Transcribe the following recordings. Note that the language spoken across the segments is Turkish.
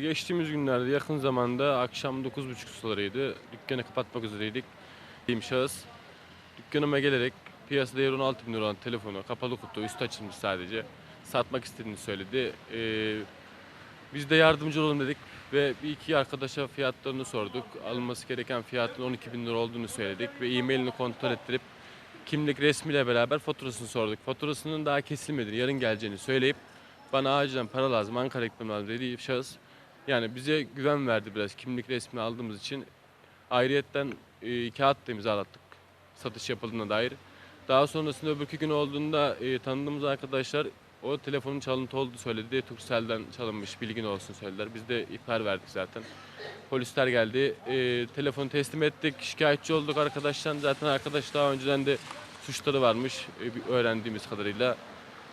Geçtiğimiz günlerde yakın zamanda akşam 9.30 sularıydı. Dükkanı kapatmak üzereydik. Bir şahıs dükkanıma gelerek piyasa değeri 16 bin lira olan telefonu kapalı kutu üstü açılmış sadece satmak istediğini söyledi. Ee, biz de yardımcı olalım dedik ve bir iki arkadaşa fiyatlarını sorduk. Alınması gereken fiyatın 12 bin lira olduğunu söyledik ve e-mailini kontrol ettirip kimlik resmiyle beraber faturasını sorduk. Faturasının daha kesilmediğini, yarın geleceğini söyleyip bana acilen para lazım, Ankara gitmem lazım dediği şahıs yani bize güven verdi biraz kimlik resmini aldığımız için. Ayrıyetten e, kağıt da imzalattık satış yapıldığına dair. Daha sonrasında öbürkü gün olduğunda e, tanıdığımız arkadaşlar o telefonun çalıntı olduğu söyledi. Turkcell'den çalınmış bilgin olsun söylediler. Biz de ihbar verdik zaten. Polisler geldi. E, telefonu teslim ettik. Şikayetçi olduk arkadaştan. Zaten arkadaş daha önceden de suçları varmış e, öğrendiğimiz kadarıyla.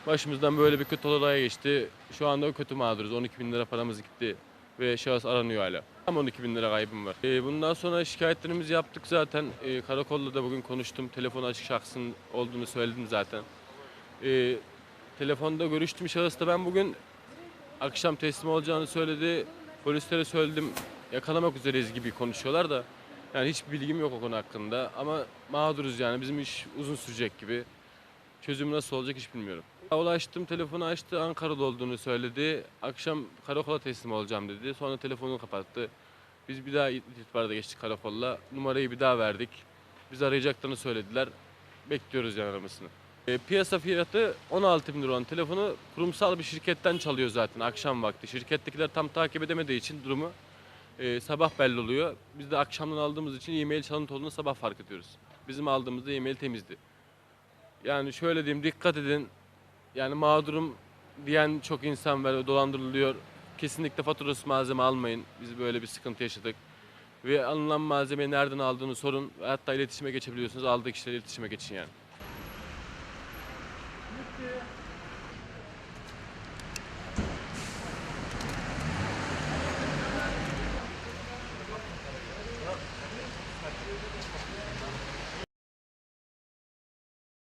Başımızdan böyle bir kötü olay geçti. Şu anda o kötü mağduruz. 12 bin lira paramız gitti ve şahıs aranıyor hala. Tam 12 bin lira kaybım var. E, bundan sonra şikayetlerimizi yaptık zaten. E, karakolla da bugün konuştum. Telefonu açık şahsın olduğunu söyledim zaten. E, telefonda görüştüm şahısla ben bugün akşam teslim olacağını söyledi. Polislere söyledim yakalamak üzereyiz gibi konuşuyorlar da. Yani hiç bilgim yok o konu hakkında ama mağduruz yani bizim iş uzun sürecek gibi. Çözümü nasıl olacak hiç bilmiyorum. Ulaştım telefonu açtı Ankara'da olduğunu söyledi. Akşam karakola teslim olacağım dedi. Sonra telefonu kapattı. Biz bir daha irtibata geçtik karakolla. Numarayı bir daha verdik. Biz arayacaklarını söylediler. Bekliyoruz yani aramasını. E, piyasa fiyatı 16 bin lira olan telefonu kurumsal bir şirketten çalıyor zaten akşam vakti. Şirkettekiler tam takip edemediği için durumu e, sabah belli oluyor. Biz de akşamdan aldığımız için e-mail çalıntı olduğunu sabah fark ediyoruz. Bizim aldığımızda e-mail temizdi. Yani şöyle diyeyim dikkat edin. Yani mağdurum diyen çok insan var dolandırılıyor. Kesinlikle faturası malzeme almayın. Biz böyle bir sıkıntı yaşadık. Ve alınan malzemeyi nereden aldığını sorun. Hatta iletişime geçebiliyorsunuz. Aldığı kişilerle iletişime geçin yani. Bitti.